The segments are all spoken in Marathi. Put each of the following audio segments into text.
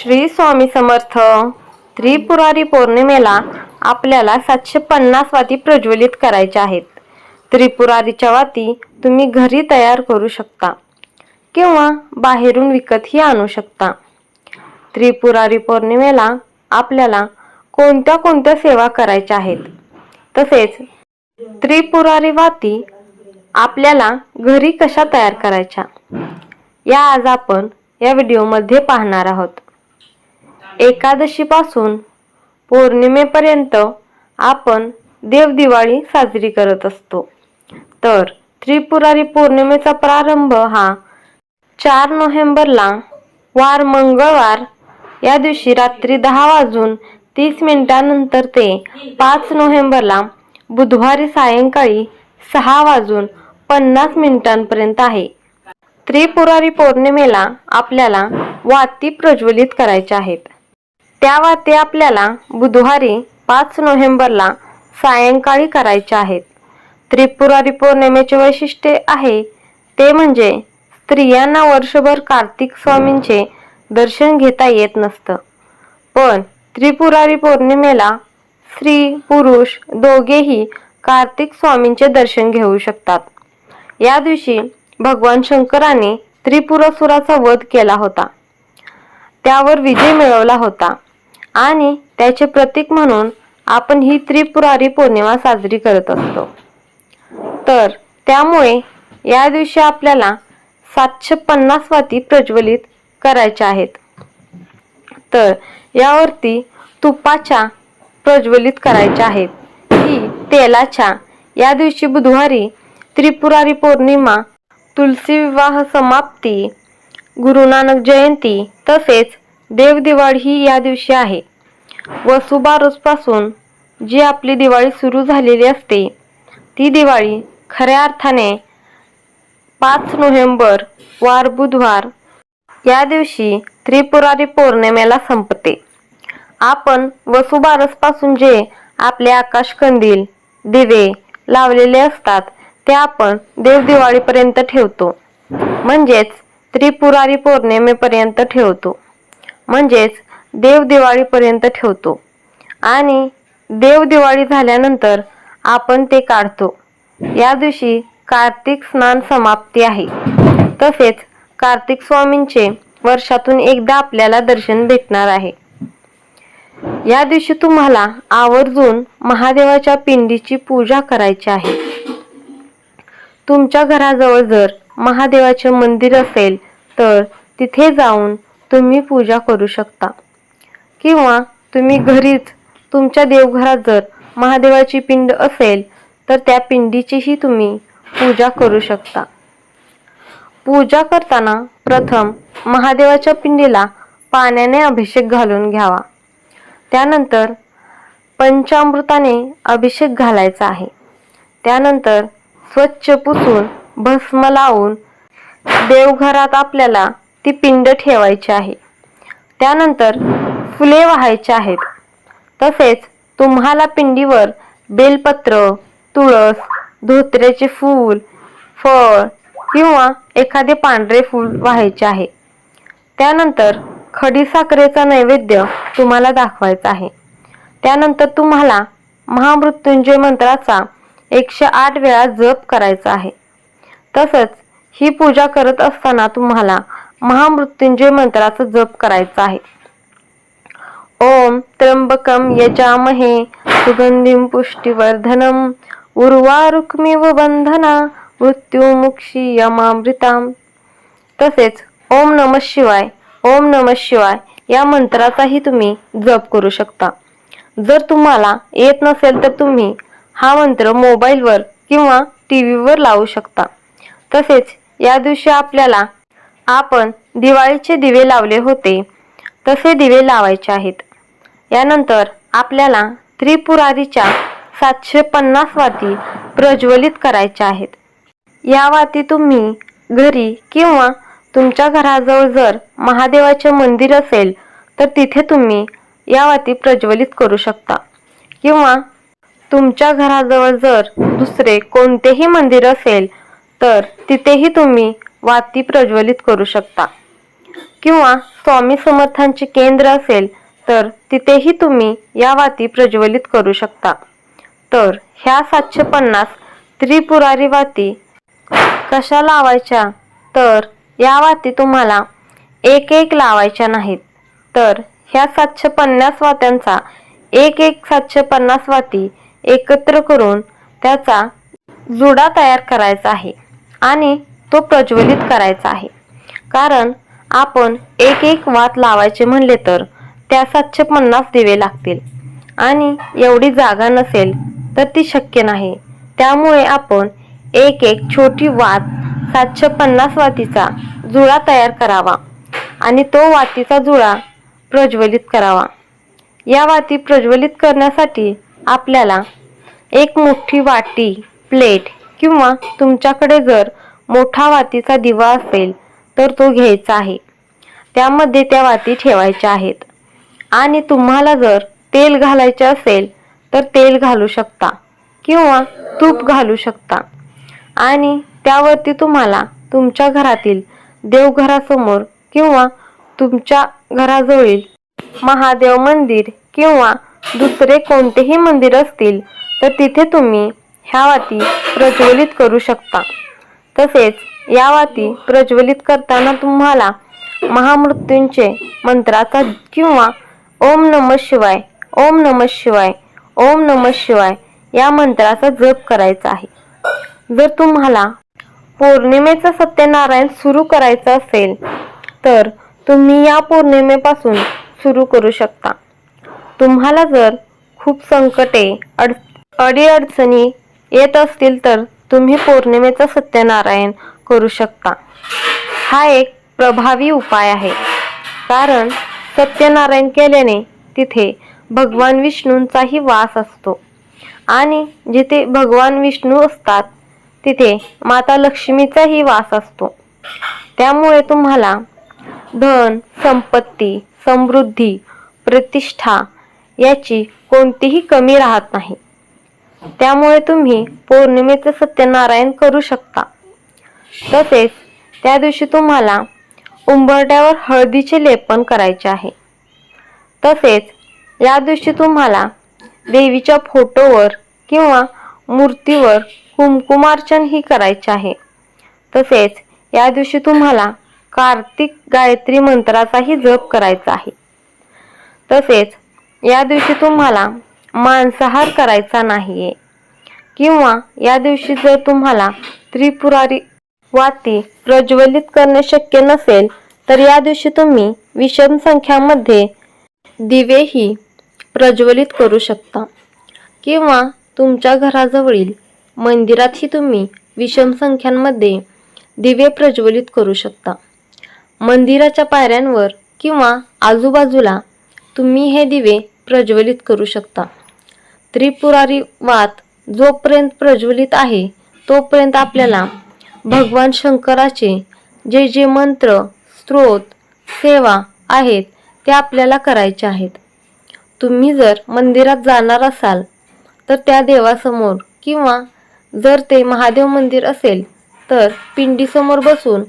श्री स्वामी समर्थ. त्रिपुरारी पौर्णिमेला आपल्याला सातशे पन्नास वाती प्रज्वलित करायच्या आहेत. त्रिपुरारीच्या वाती तुम्ही घरी तयार करू शकता किंवा बाहेरून विकतही आणू शकता. त्रिपुरारी पौर्णिमेला आपल्याला कोणत्या कोणत्या सेवा करायच्या आहेत? तसेच त्रिपुरारी वाती आपल्याला घरी कशा तयार करायच्या? या आज आपण या व्हिडिओमध्ये पाहणार आहोत. एकादशीपासून पौर्णिमेपर्यंत आपण देवदिवाळी साजरी करत असतो. तर त्रिपुरारी पौर्णिमेचा प्रारंभ हा चार नोव्हेंबरला वार मंगळवार या दिवशी रात्री दहा वाजून तीस मिनिटांनंतर ते पाच नोव्हेंबरला बुधवारी सायंकाळी सहा वाजून पन्नास मिनिटांपर्यंत आहे. त्रिपुरारी पौर्णिमेला आपल्याला वाती प्रज्वलित करायच्या आहेत. त्या ते आपल्याला बुधवारी पाच नोव्हेंबरला सायंकाळी करायच्या आहेत. त्रिपुरारी पौर्णिमेचे वैशिष्ट्य आहे ते म्हणजे स्त्रियांना वर्षभर कार्तिक स्वामींचे दर्शन घेता येत नसतं. पण त्रिपुरारी पौर्णिमेला स्त्री पुरुष दोघेही कार्तिक स्वामींचे दर्शन घेऊ शकतात. या दिवशी भगवान शंकराने त्रिपुरासुराचा वध केला होता. त्यावर विजय मिळवला होता. आणि त्याचे प्रतीक म्हणून आपण ही त्रिपुरारी पौर्णिमा साजरी करत असतो. तर त्यामुळे या दिवशी आपल्याला सातशे पन्नास वाती प्रज्वलित करायच्या आहेत. तर यावरती तुपाच्या प्रज्वलित करायच्या आहेत. ही तेलाच्या या दिवशी बुधवारी त्रिपुरारी पौर्णिमा तुलसी विवाह समाप्ती गुरु नानक जयंती तसेच देवदिवाळी ही या दिवशी आहे. वसुबारसपासून जी आपली दिवाळी सुरू झालेली असते ती दिवाळी खऱ्या अर्थाने पाच नोव्हेंबर वार बुधवार या दिवशी त्रिपुरारी पौर्णिमेला संपते. आपण वसुबारसपासून जे आपले आकाशकंदील दिवे लावलेले असतात ते आपण देवदिवाळीपर्यंत ठेवतो. म्हणजेच त्रिपुरारी पौर्णिमेपर्यंत ठेवतो. म्हणजेच देवदिवाळीपर्यंत ठेवतो. आणि देवदिवाळी झाल्यानंतर आपण ते काढतो. या दिवशी कार्तिक स्नान समाप्ती आहे. तसेच कार्तिक स्वामींचे वर्षातून एकदा आपल्याला दर्शन भेटणार आहे. या दिवशी तुम्हाला आवर्जून महादेवाच्या पिंडीची पूजा करायची आहे. तुमच्या घराजवळ जर महादेवाचे मंदिर असेल तर तिथे जाऊन तुम्ही पूजा करू शकता. किंवा तुम्ही घरीच तुमच्या देवघरात जर महादेवाची पिंड असेल तर त्या पिंडीचीही तुम्ही पूजा करू शकता. पूजा करताना प्रथम महादेवाच्या पिंडीला पाण्याने अभिषेक घालून घ्यावा. त्यानंतर पंचामृताने अभिषेक घालायचा आहे. त्यानंतर स्वच्छ पुसून भस्म लावून देवघरात आपल्याला ती पिंड ठेवायची आहे. त्यानंतर फुले वाहायची आहेत. तसेच तुम्हाला पिंडीवर बेलपत्र तुळस धोत्र्याचे फूल फळ किंवा एखादे पांढरे फूल वाहायचे आहे. त्यानंतर खडीसाखरेचा नैवेद्य तुम्हाला दाखवायचा आहे. त्यानंतर तुम्हाला महामृत्युंजय मंत्राचा एकशे आठ वेळा जप करायचा आहे. तसंच ही पूजा करत असताना तुम्हाला महामृत्युंजय मंत्राचा जप करायचा आहे. ओम त्र्यंबकम यजामहे सुगंधिम पुष्टिवर्धनम उर्वारुक्मिव बंधना मृत्युमुक्षी यमामृताम। तसेच ओम नम शिवाय ओम नम शिवाय या मंत्राचाही तुम्ही जप करू शकता। जर तुम्हाला येत नसेल तर तुम्ही हा मंत्र मोबाईलवर किंवा टी व्हीवर लावू शकता। तसेच या दिवशी आपल्याला आपण दिवाळीचे दिवे लावले होते। तसे दिवे लावायचे आहेत। यानंतर आपल्याला त्रिपुरारीच्या सातशे पन्नास वाती प्रज्वलित करायच्या आहेत. या वाती तुम्ही घरी किंवा तुमच्या घराजवळ जर महादेवाचे मंदिर असेल तर तिथे तुम्ही या वाती प्रज्वलित करू शकता. किंवा तुमच्या घराजवळ जर दुसरे कोणतेही मंदिर असेल तर तिथेही तुम्ही वाती प्रज्वलित करू शकता. किंवा स्वामी समर्थांचे केंद्र असेल तर तिथेही तुम्ही या वाती प्रज्वलित करू शकता. तर ह्या सातशे पन्नास त्रिपुरारी वाती कशा लावायच्या? तर या वाती तुम्हाला एक एक लावायच्या नाहीत. तर ह्या सातशे पन्नास वात्यांचा एक एक सातशे पन्नास वाती एकत्र करून त्याचा जुडा तयार करायचा आहे आणि तो प्रज्वलित करायचा आहे. कारण आपण एक एक वात लावायचे म्हणले तर त्या सातशे पन्नास दिवे लागतील. आणि एवढी जागा नसेल तर ती शक्य नाही. त्यामुळे आपण एक एक छोटी वात सातशे पन्नास वातीचा जुळा तयार करावा आणि तो वातीचा जुळा प्रज्वलित करावा. या वाती प्रज्वलित करण्यासाठी आपल्याला एक मोठी वाटी प्लेट किंवा तुमच्याकडे जर मोठा वातीचा दिवा असेल तर तो घ्यायचा आहे. त्यामध्ये त्या वाती ठेवायच्या आहेत. आणि तुम्हाला जर तेल घालायचे असेल तर तेल घालू शकता किंवा तूप घालू शकता. आणि त्यावरती तुम्हाला तुमच्या घरातील देवघरासमोर किंवा तुमच्या घराजवळील महादेव मंदिर किंवा दुसरे कोणतेही मंदिर असतील तर तिथे तुम्ही ह्या वाती प्रज्वलित करू शकता. तसेच या वाती प्रज्वलित करताना तुम्हाला महामृत्यूंचे मंत्राचा किंवा ओम नम शिवाय ओम नम शिवाय ओम नम शिवाय या मंत्राचा जप करायचा आहे. जर तुम्हाला पौर्णिमेचा सत्यनारायण सुरू करायचं असेल तर तुम्ही या पौर्णिमेपासून सुरू करू शकता. तुम्हाला जर खूप संकटे अड अडीअडचणी येत असतील तर तुम्ही पौर्णिमेचा सत्यनारायण करू शकता. हा एक प्रभावी उपाय आहे. कारण सत्यनारायण केल्याने तिथे भगवान विष्णूंचाही वास असतो. आणि जिथे भगवान विष्णू असतात तिथे माता लक्ष्मीचाही वास असतो. त्यामुळे तुम्हाला धन संपत्ती समृद्धी प्रतिष्ठा याची कोणतीही कमी राहत नाही. त्यामुळे तुम्ही पौर्णिमेचं सत्यनारायण करू शकता. तसेच त्या दिवशी तुम्हाला उंबरट्यावर हळदीचे लेपन करायचे आहे. तसेच या दिवशी तुम्हाला देवीच्या फोटोवर किंवा मूर्तीवर कुमकुमार्चन ही करायचे आहे. तसेच या दिवशी तुम्हाला कार्तिक गायत्री मंत्राचाही जप करायचा आहे. तसेच या दिवशी तुम्हाला मांसाहार करायचा नाहीये. किंवा या दिवशी जर तुम्हाला त्रिपुरारी वाती प्रज्वलित करणे शक्य नसेल तर या दिवशी तुम्ही विषम संख्यामध्ये दिवेही प्रज्वलित करू शकता. किंवा तुमच्या घराजवळील मंदिरातही तुम्ही विषम संख्यांमध्ये दिवे प्रज्वलित करू शकता. मंदिराच्या पायऱ्यांवर किंवा आजूबाजूला तुम्ही हे दिवे प्रज्वलित करू शकता. त्रिपुरारी वात जोपर्यंत प्रज्वलित आहे तोपर्यंत आपल्याला भगवान शंकराचे जे जे मंत्र स्त्रोत सेवा आहेत ते आपल्याला करायच्या आहेत. तुम्ही जर मंदिरात जाणार असाल तर त्या देवासमोर किंवा जर ते महादेव मंदिर असेल तर पिंडीसमोर बसून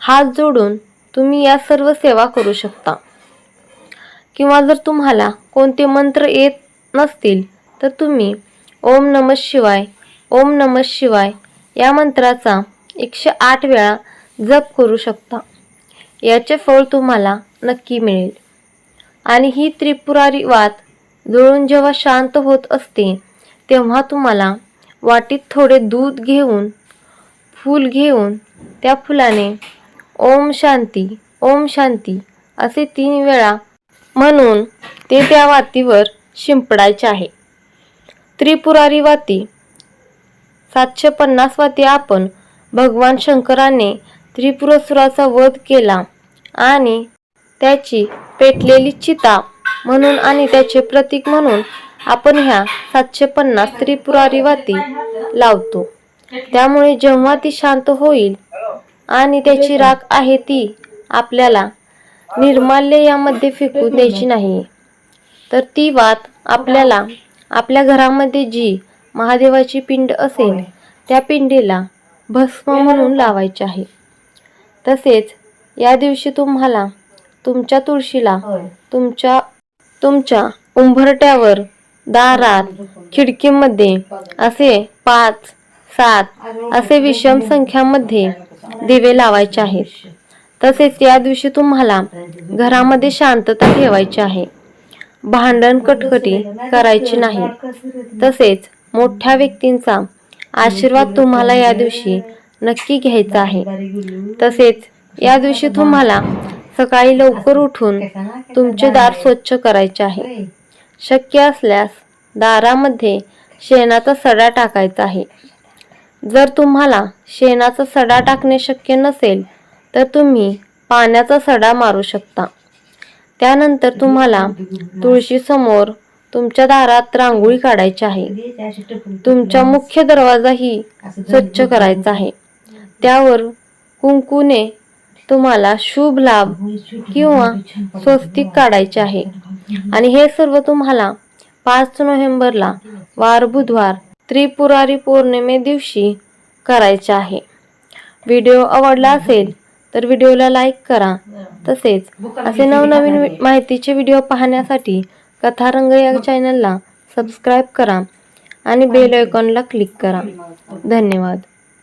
हात जोडून तुम्ही या सर्व सेवा करू शकता. किंवा जर तुम्हाला कोणते मंत्र येत नसतील तर तुम्ही ओम नम शिवाय ओम नम शिवाय या मंत्राचा एकशे आठ वेळा जप करू शकता. याचे फळ तुम्हाला नक्की मिळेल. आणि ही त्रिपुरारी वात जुळून जेव्हा शांत होत असते तेव्हा तुम्हाला वाटीत थोडे दूध घेऊन फूल घेऊन त्या फुलाने ओम शांती ओम शांती असे तीन वेळा म्हणून ते त्या वातीवर शिंपडायचे आहे. त्रिपुरारी वाती सातशे पन्नास वाती आपण भगवान शंकराने त्रिपुरसुराचा वध केला आणि त्याची पेटलेली चिता म्हणून आणि त्याचे प्रतीक म्हणून आपण ह्या सातशे पन्नास त्रिपुरारी वाती लावतो. त्यामुळे जेव्हा ती शांत होईल आणि त्याची राख आहे ती आपल्याला निर्माल्य यामध्ये फेकू द्यायची नाही. तर ती वात आपल्याला आपल्या घरामध्ये जी महादेवाची पिंड असेल त्या पिंडीला भस्म म्हणून लावायची आहे. तसेच या दिवशी तुम्हाला तुमच्या तुळशीला तुमच्या तुमच्या उंबरट्यावर दारात खिडकीमध्ये असे पाच सात असे विषम संख्यामध्ये दिवे लावायचे आहेत. तसेच या दिवशी तुम्हाला घरामध्ये शांतता ठेवायची आहे. भांडण कटकटी करायची नाही. तसेच मोठ्या व्यक्तींचा आशीर्वाद तुम्हाला या दिवशी नक्की घ्यायचा आहे. तसेच या दिवशी तुम्हाला सकाळी लवकर उठून तुमचे दार स्वच्छ करायचे आहे. शक्य असल्यास दारामध्ये शेणाचा सडा टाकायचा आहे. जर तुम्हाला शेणाचा सडा टाकणे शक्य नसेल तर तुम्ही पाण्याचा सडा मारू शकता. त्यानंतर तुम्हाला तुळशीसमोर तुमच्या दारात रांगोळी काढायची आहे. तुमच्या मुख्य दरवाजाही स्वच्छ करायचा आहे. त्यावर कुंकूने तुम्हाला शुभ लाभ किंवा स्वस्तिक काढायचे आहे. आणि हे सर्व तुम्हाला पाच नोव्हेंबरला वार बुधवार त्रिपुरारी पौर्णिमे दिवशी करायचे आहे. व्हिडिओ आवडला असेल तर व्हिडिओला लाईक करा. तसेच असे नवनवीन माहितीचे व्हिडिओ पाहण्यासाठी कथारंग या चॅनलला सबस्क्राईब करा आणि बेल आयकॉनला क्लिक करा. धन्यवाद.